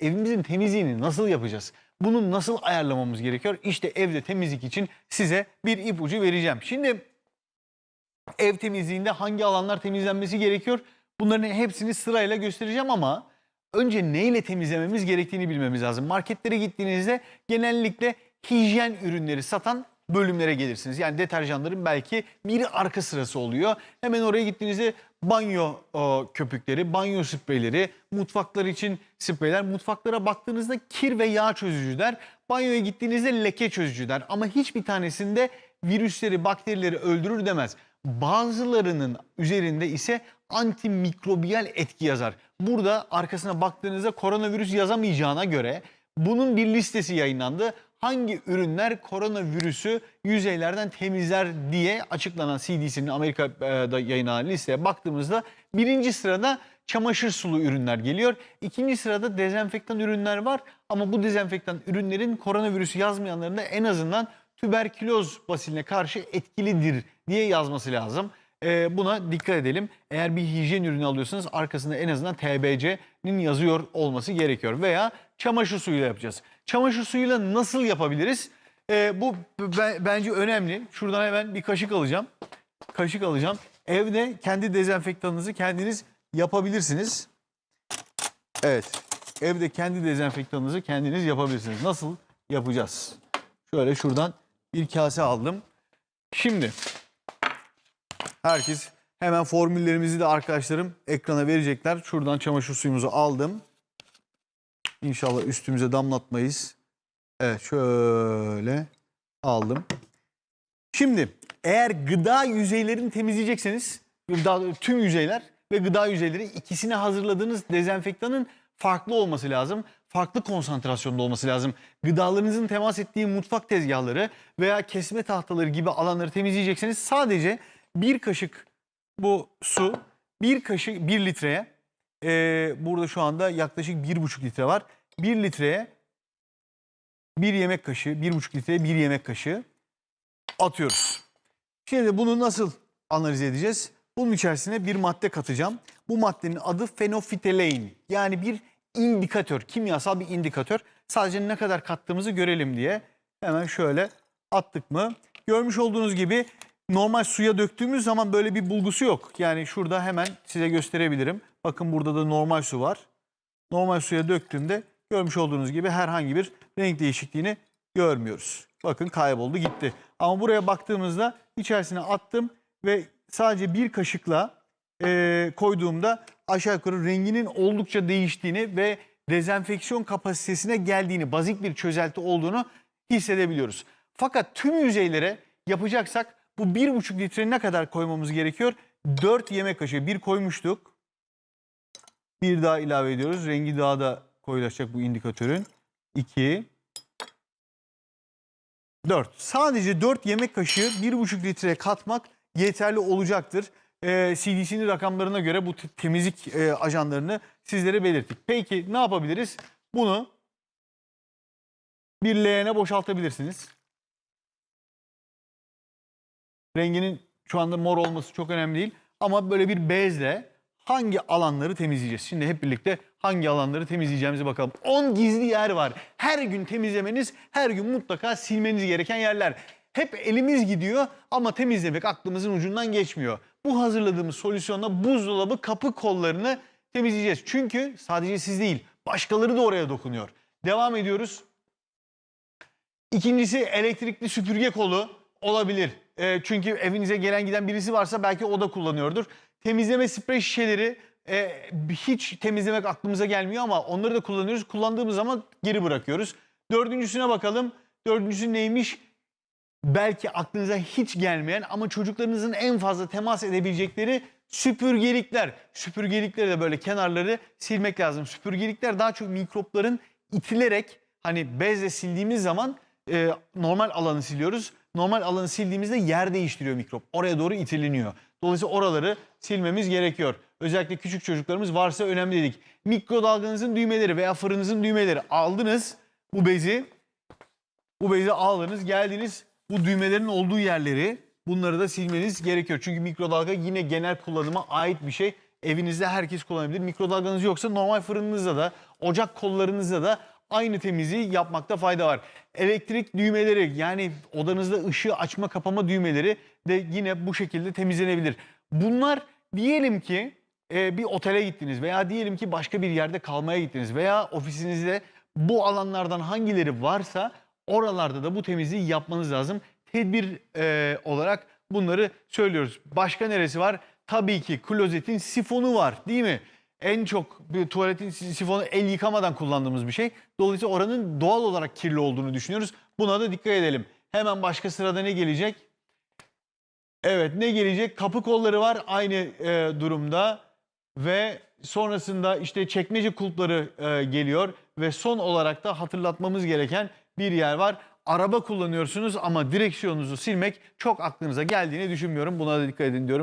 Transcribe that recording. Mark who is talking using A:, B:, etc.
A: evimizin temizliğini nasıl yapacağız? Bunu nasıl ayarlamamız gerekiyor? İşte evde temizlik için size bir ipucu vereceğim. Şimdi ev temizliğinde hangi alanlar temizlenmesi gerekiyor? Bunların hepsini sırayla göstereceğim ama önce neyle temizlememiz gerektiğini bilmemiz lazım. Marketlere gittiğinizde genellikle hijyen ürünleri satan bölümlere gelirsiniz. Yani deterjanların belki bir arka sırası oluyor. Hemen oraya gittiğinizde banyo o, köpükleri, banyo spreyleri, mutfaklar için spreyler. Mutfaklara baktığınızda kir ve yağ çözücüler, banyoya gittiğinizde leke çözücüler. Ama hiçbir tanesinde virüsleri, bakterileri öldürür demez. Bazılarının üzerinde ise antimikrobiyal etki yazar. Burada arkasına baktığınızda koronavirüs yazamayacağına göre bunun bir listesi yayınlandı. Hangi ürünler koronavirüsü yüzeylerden temizler diye açıklanan CDC'nin Amerika'da yayınlanan listeye baktığımızda birinci sırada çamaşır sulu ürünler geliyor. İkinci sırada dezenfektan ürünler var ama bu dezenfektan ürünlerin koronavirüsü yazmayanlarında en azından tüberküloz basiline karşı etkilidir diye yazması lazım. Ee, buna dikkat edelim. Eğer bir hijyen ürünü alıyorsanız arkasında en azından TBC'nin yazıyor olması gerekiyor. Veya çamaşır suyuyla yapacağız. Çamaşır suyuyla nasıl yapabiliriz? Ee, bu bence önemli. Şuradan hemen bir kaşık alacağım. Kaşık alacağım. Evde kendi dezenfektanınızı kendiniz yapabilirsiniz. Evet. Evde kendi dezenfektanınızı kendiniz yapabilirsiniz. Nasıl yapacağız? Şöyle şuradan bir kase aldım. Şimdi herkes hemen formüllerimizi de arkadaşlarım ekrana verecekler. Şuradan çamaşır suyumuzu aldım. İnşallah üstümüze damlatmayız. Evet şöyle aldım. Şimdi eğer gıda yüzeylerini temizleyecekseniz tüm yüzeyler ve gıda yüzeyleri ikisini hazırladığınız dezenfektanın farklı olması lazım. Farklı konsantrasyonda olması lazım. Gıdalarınızın temas ettiği mutfak tezgahları veya kesme tahtaları gibi alanları temizleyecekseniz sadece bir kaşık bu su, bir kaşık bir litreye ee, burada şu anda yaklaşık bir buçuk litre var. Bir litreye bir yemek kaşığı, bir buçuk litreye bir yemek kaşığı atıyoruz. Şimdi bunu nasıl analiz edeceğiz? Bunun içerisine bir madde katacağım. Bu maddenin adı fenofitelein. Yani bir indikatör, kimyasal bir indikatör. Sadece ne kadar kattığımızı görelim diye. Hemen şöyle attık mı? Görmüş olduğunuz gibi normal suya döktüğümüz zaman böyle bir bulgusu yok. Yani şurada hemen size gösterebilirim. Bakın burada da normal su var. Normal suya döktüğümde görmüş olduğunuz gibi herhangi bir renk değişikliğini görmüyoruz. Bakın kayboldu gitti. Ama buraya baktığımızda içerisine attım ve sadece bir kaşıkla e, koyduğumda aşağı yukarı renginin oldukça değiştiğini ve dezenfeksiyon kapasitesine geldiğini, bazik bir çözelti olduğunu hissedebiliyoruz. Fakat tüm yüzeylere yapacaksak bu bir buçuk litre ne kadar koymamız gerekiyor? 4 yemek kaşığı. Bir koymuştuk. Bir daha ilave ediyoruz. Rengi daha da koyulaşacak bu indikatörün. 2 4. Sadece 4 yemek kaşığı 1,5 litreye katmak yeterli olacaktır. Ee, CDC'nin rakamlarına göre bu te- temizlik e, ajanlarını sizlere belirttik. Peki ne yapabiliriz? Bunu bir leğene boşaltabilirsiniz. Renginin şu anda mor olması çok önemli değil. Ama böyle bir bezle hangi alanları temizleyeceğiz? Şimdi hep birlikte hangi alanları temizleyeceğimize bakalım. 10 gizli yer var. Her gün temizlemeniz, her gün mutlaka silmeniz gereken yerler. Hep elimiz gidiyor ama temizlemek aklımızın ucundan geçmiyor. Bu hazırladığımız solüsyonla buzdolabı kapı kollarını temizleyeceğiz. Çünkü sadece siz değil, başkaları da oraya dokunuyor. Devam ediyoruz. İkincisi elektrikli süpürge kolu olabilir. E, çünkü evinize gelen giden birisi varsa belki o da kullanıyordur. Temizleme sprey şişeleri e, hiç temizlemek aklımıza gelmiyor ama onları da kullanıyoruz. Kullandığımız zaman geri bırakıyoruz. Dördüncüsüne bakalım. Dördüncüsü neymiş? Belki aklınıza hiç gelmeyen ama çocuklarınızın en fazla temas edebilecekleri süpürgelikler. Süpürgelikleri de böyle kenarları silmek lazım. Süpürgelikler daha çok mikropların itilerek hani bezle sildiğimiz zaman e, normal alanı siliyoruz. Normal alanı sildiğimizde yer değiştiriyor mikrop. Oraya doğru itiliniyor. Dolayısıyla oraları silmemiz gerekiyor. Özellikle küçük çocuklarımız varsa önemli dedik. Mikrodalganızın düğmeleri veya fırınınızın düğmeleri aldınız bu bezi. Bu bezi aldınız geldiniz bu düğmelerin olduğu yerleri bunları da silmeniz gerekiyor. Çünkü mikrodalga yine genel kullanıma ait bir şey. evinizde herkes kullanabilir. Mikrodalganız yoksa normal fırınınızda da ocak kollarınızda da aynı temizliği yapmakta fayda var. Elektrik düğmeleri yani odanızda ışığı açma kapama düğmeleri de yine bu şekilde temizlenebilir. Bunlar diyelim ki e, bir otele gittiniz veya diyelim ki başka bir yerde kalmaya gittiniz veya ofisinizde bu alanlardan hangileri varsa oralarda da bu temizliği yapmanız lazım. Tedbir e, olarak bunları söylüyoruz. Başka neresi var? Tabii ki klozetin sifonu var değil mi? En çok bir tuvaletin sifonu el yıkamadan kullandığımız bir şey. Dolayısıyla oranın doğal olarak kirli olduğunu düşünüyoruz. Buna da dikkat edelim. Hemen başka sırada ne gelecek? Evet ne gelecek? Kapı kolları var aynı e, durumda ve sonrasında işte çekmece kulpları e, geliyor ve son olarak da hatırlatmamız gereken bir yer var. Araba kullanıyorsunuz ama direksiyonunuzu silmek çok aklınıza geldiğini düşünmüyorum. Buna da dikkat edin diyorum.